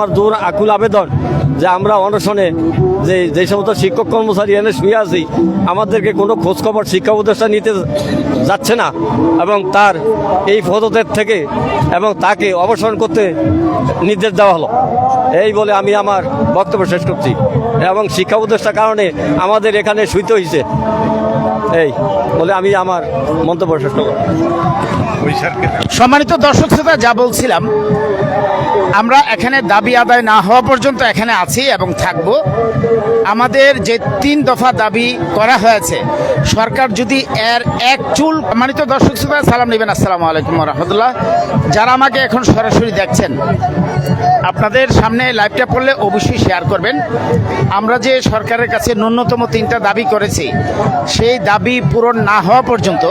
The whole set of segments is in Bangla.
আমার দূর আকুল আবেদন যে আমরা অনশনে যে যে সমস্ত শিক্ষক কর্মচারী এনে শুয়ে আছি, আমাদেরকে কোনো খোঁজখবর শিক্ষা উপদেষ্টা নিতে যাচ্ছে না এবং তার এই পদত্যাগ থেকে এবং তাকে অবসরণ করতে নির্দেশ দেওয়া হলো। এই বলে আমি আমার বক্তব্য শেষ করছি। এবং শিক্ষা উপদেষ্টার কারণে আমাদের এখানে শুইতে হয়েছে এই, বলে আমি আমার মন্তব্য শেষ করব। সম্মানিত দর্শক শ্রোতা, যা বলছিলাম, আমরা এখানে দাবি আদায় না হওয়া পর্যন্ত এখানে আছি এবং থাকব। আমাদের যে তিন দফা দাবি করা হয়েছে, সরকার যদি এর এক চুল, সম্মানিত দর্শক শ্রোতা, সালাম নেবেন, আসসালামু আলাইকুম রহমতুল্লাহ। যারা আমাকে এখন সরাসরি দেখছেন আপনাদের সামনে লাইভটা পড়লে অবশ্যই শেয়ার করবেন। আমরা যে সরকারের কাছে ন্যূনতম তিনটা দাবি করেছি, সেই দাবি পূরণ না হওয়া পর্যন্ত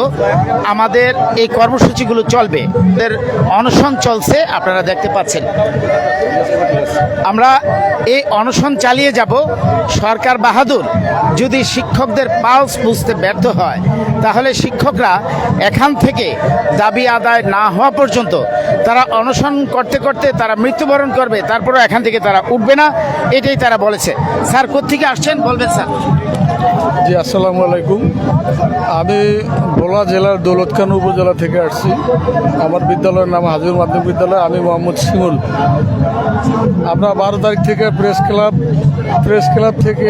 আমাদের এই কর্মসূচিগুলো চলবে। এদের অনশন চলছে, আপনারা দেখতে পাচ্ছেন। আমরা এই অনশন চালিয়ে যাব। সরকার বাহাদুর, যদি শিক্ষকদের পালস বুঝতে ব্যর্থ হয় তাহলে শিক্ষকরা এখান থেকে দাবি আদায় না হওয়া পর্যন্ত তারা অনশন করতে করতে তারা মৃত্যুবরণ করবে, তারপরেও এখান থেকে তারা উঠবে না, এটাই তারা বলেছে। স্যার কোথেকে আসছেন? বলবেন, স্যার। জি, আসসালামু আলাইকুম। আমি ভোলা জেলার দৌলতখান উপজেলা থেকে আসছি। আমার বিদ্যালয়ের নাম হাজির মাধ্যমিক বিদ্যালয়। আমি মোহাম্মদ শিমুল। আমরা বারো তারিখ থেকে প্রেস ক্লাব প্রেস ক্লাব থেকে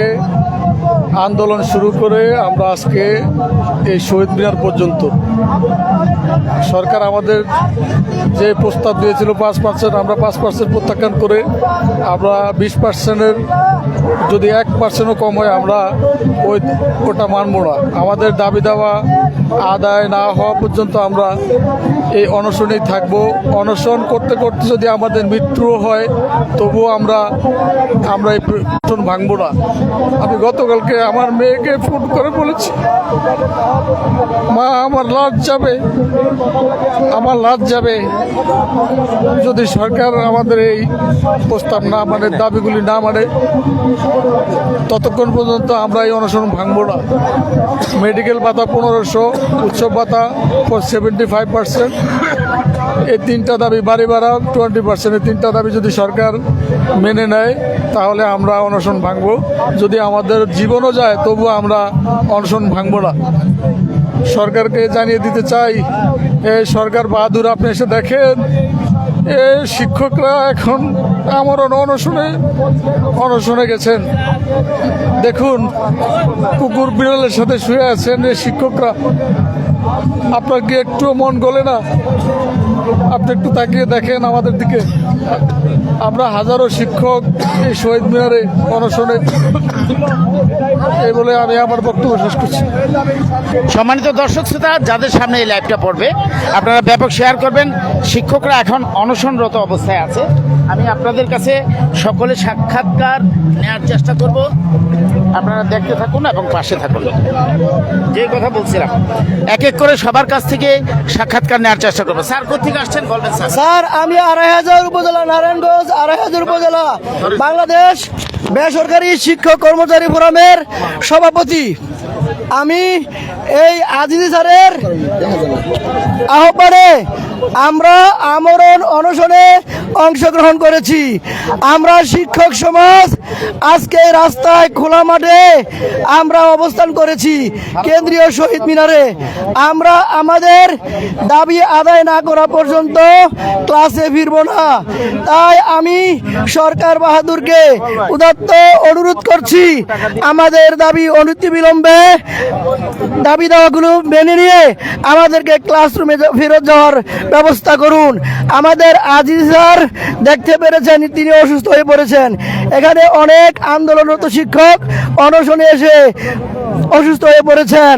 আন্দোলন শুরু করে আমরা আজকে এই শহীদ মিনার পর্যন্ত। সরকার আমাদের যে প্রস্তাব দিয়েছিল, পাঁচ পার্সেন্ট, আমরা পাঁচ পার্সেন্ট প্রত্যাখ্যান করে আমরা বিশ পার্সেন্টের যদি এক পার্সেন্টও কম হয়, আমরা ওই ওটা মানব না। আমাদের দাবি দাওয়া আদায় না হওয়া পর্যন্ত আমরা এই অনশনেই থাকব। অনশন করতে করতে যদি আমাদের মৃত্যুও হয়, তবুও আমরা আমরা এই অনশন ভাঙবো না। আমি গতকালকে আমার মেয়েকে ফোন করে বলেছি, মা, আমার লাজ যাবে, আমার লাজ যাবে। যদি সরকার আমাদের এই প্রস্তাব না মানে দাবিগুলি না মানে ততক্ষণ পর্যন্ত আমরা এই অনশন ভাঙবো না। মেডিকেল ভাতা পনেরোশো, উৎসব ভাতা সেভেন্টি ফাইভ পার্সেন্ট এই তিনটা দাবি বাড়ি ভাড়া টোয়েন্টি পার্সেন্ট এই তিনটা দাবি যদি সরকার মেনে নেয়, তাহলে আমরা অনশন ভাঙবো। যদি আমাদের জীবনও যায়, তবু আমরা অনশন ভাঙবো না। সরকারকে জানিয়ে দিতে চাই এই সরকার বাহাদুর, আপনি এসে দেখেন, এ শিক্ষকরা এখন আমার অনশনে অনশনে গেছেন। দেখুন, কুকুর বিড়ালের সাথে শুয়ে আছেন এই শিক্ষকরা। আপনার কি একটু মন গলে না? আপনি একটু তাকিয়ে দেখেন আমাদের দিকে। আমরা হাজারো শিক্ষক এই শহীদ মিনারে অনশনে। এই বলে আমি আমার বক্তব্য শেষ করছি। সম্মানিত দর্শক শ্রোতা, যাদের সামনে এই লাইভটা পড়বে, আপনারা ব্যাপক শেয়ার করবেন। শিক্ষকরা এখন অনশনরত অবস্থায় আছে। আমি আপনাদের কাছে সকলে সাক্ষাৎকার নেওয়ার চেষ্টা করব। আপনারা দেখতে থাকুন এবং পাশে থাকুন। যে কথা বলছিলাম এক এক করে সবার কাছ থেকে সাক্ষাৎকার নেওয়ার চেষ্টা করব। স্যার কোথেকে আসছেন বলবেন স্যার? স্যার আমি আড়াই হাজার উপজেলা নারায়ণগঞ্জ আড়াই হাজার উপজেলা বাংলাদেশ বেসরকারি শিক্ষক কর্মচারী ফোরামের সভাপতি। আমি এই আজিজি স্যারের আহ্বানে আমরা আমরণ অনশনে অংশগ্রহণ করেছি। আমরা শিক্ষক সমাজ আজকে রাস্তায় খোলা মাঠে আমরা অবস্থান করেছি কেন্দ্রীয় শহীদ মিনারে। আমরা আমাদের দাবি আদায় না করা পর্যন্ত ক্লাসে ফিরব না। তাই আমি সরকার বাহাদুরকে উদাত্ত অনুরোধ করছি, আমাদের দাবি অনতিবিলম্বে দাবি দাওয়াগুলো মেনে নিয়ে আমাদেরকে ক্লাসরুমে ফেরত যাওয়ার ব্যবস্থা করুন। আমাদের আজিজ স্যার দেখতে পেরেছেন, তিনি অসুস্থ হয়ে পড়েছেন। এখানে অনেক আন্দোলনরত শিক্ষক অনশনে এসে অসুস্থ হয়ে পড়েছেন।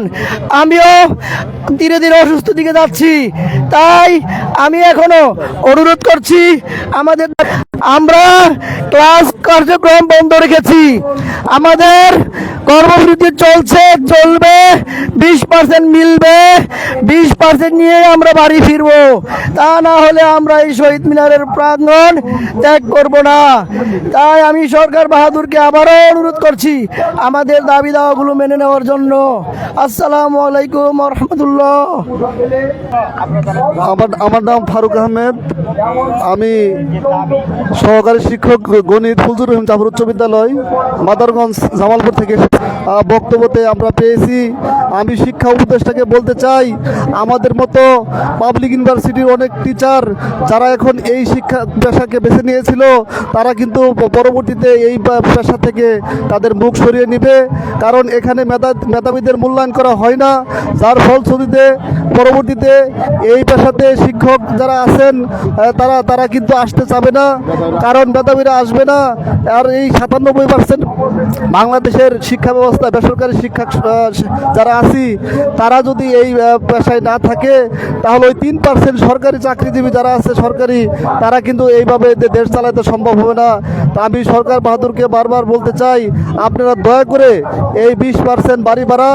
আমিও ধীরে ধীরে অসুস্থ দিকে যাচ্ছি। তাই আমি এখনও অনুরোধ করছি, আমাদের আমরা ক্লাস কার্যক্রম বন্ধ রেখেছি। আমাদের কর্মসূচি চলছে, চলবে, বিশ পার্সেন্ট মিলবে, বিশ পার্সেন্ট নিয়ে আমরা বাড়ি ফিরবো। তা না হলে আমরা এই শহীদ মিনারের প্রাঙ্গণ ত্যাগ করব না। তাই আমি সরকার বাহাদুরকে আবারও অনুরোধ করছি, আমাদের দাবি দাওয়াগুলো মেনে নেওয়ার জন্য। আসসালামু আলাইকুম রহমতুল্লাহ আমার আমার নাম ফারুক আহমেদ আমি সহকারী শিক্ষক গণিত ফুলজুর রহিম জাফর উচ্চ বিদ্যালয়, মাদারগঞ্জ, জামালপুর থেকে এসেছি। বক্তব্যতে আমরা পেয়েছি। আমি শিক্ষা উপদেষ্টাকে বলতে চাই, আমাদের মতো পাবলিক ইউনিভার্সিটির অনেক টিচার যারা এখন এই শিক্ষা পেশাকে বেছে নিয়েছিল, তারা কিন্তু পরবর্তীতে এই পেশা থেকে তাদের মুখ সরিয়ে নেবে। কারণ এখানে মেধা, মেধাবীদের মূল্যায়ন করা হয় না। যার ফলশ্রুতিতে পরবর্তীতে এই পেশাতে শিক্ষক যারা আছেন তারা তারা কিন্তু আসতে চাবে না। কারণ মেধাবীরা আসবে না। আর এই সাতানব্বই পার্সেন্ট বাংলাদেশের শিক্ষা ব্যবস্থা বেসরকারি শিক্ষা যারা আছি, তারা যদি এই পেশায় না থাকে, তাহলে ওই তিন পার্সেন্ট সরকারি চাকরিজীবী যারা আছে, সরকারি, তারা কিন্তু এইভাবে দেশ চালাতে সম্ভব হবে না। তা আমি সরকার বাহাদুরকে বারবার বলতে চাই, আপনারা দয়া করে এই বিশ পার্সেন্ট বাড়ি ভাড়া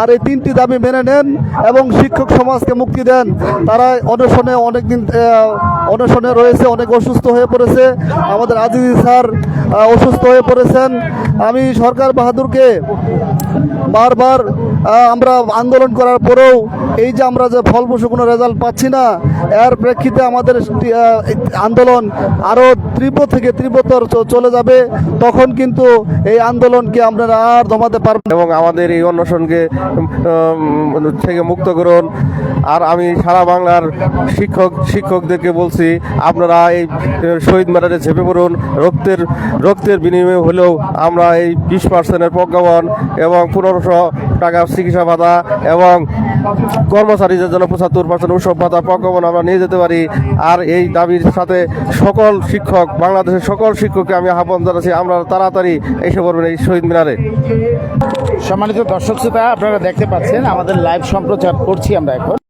আর এই তিনটি দাবি মেনে নেন এবং শিক্ষক সমাজকে মুক্তি দেন। তারা অনশনে অনেক দিন অনশনে রয়েছে, অনেক অসুস্থ হয়ে পড়েছে। আমাদের আজিজ স্যার অসুস্থ হয়ে পড়েছেন। আমি সরকার বাহাদুরকে বারবার আমরা আন্দোলন করার পরেও এই যে আমরা যে ফলপ্রসূ কোনো রেজাল্ট পাচ্ছি না, এর প্রেক্ষিতে আমাদের আন্দোলন আরও তীব্র থেকে তীব্রতর চলে যাবে, তখন কিন্তু এই আন্দোলনকে আপনারা আর দমাতে পারবেন এবং আমাদের এই অন্বেষণকে থেকে মুক্ত করুন। আর আমি সারা বাংলার শিক্ষক, শিক্ষকদেরকে বলছি, আপনারা এই শহীদ মেডালে ঝেঁপে পড়ুন। রক্তের রক্তের বিনিময়ে হলেও আমরা এই বিশ পার্সেন্টের প্রজ্ঞাপন এবং পনেরোশো টাকা চিকিৎসা ভাতা এবং কর্মচারীদের জন্য পঁচাত্তর পার্সেন্ট উৎসব ভাতা প্রজ্ঞাপন আমরা নিয়ে যেতে পারি। আর এই দাবির সাথে সকল শিক্ষক, বাংলাদেশের সকল শিক্ষককে আমি আহ্বান জানাচ্ছি, আমরা তাড়াতাড়ি এসে পড়বেন এই শহীদ মিনারে। সম্মানিত দর্শক শ্রোতা, আপনারা দেখতে পাচ্ছেন, আমাদের লাইভ সম্প্রচার করছি আমরা এখন।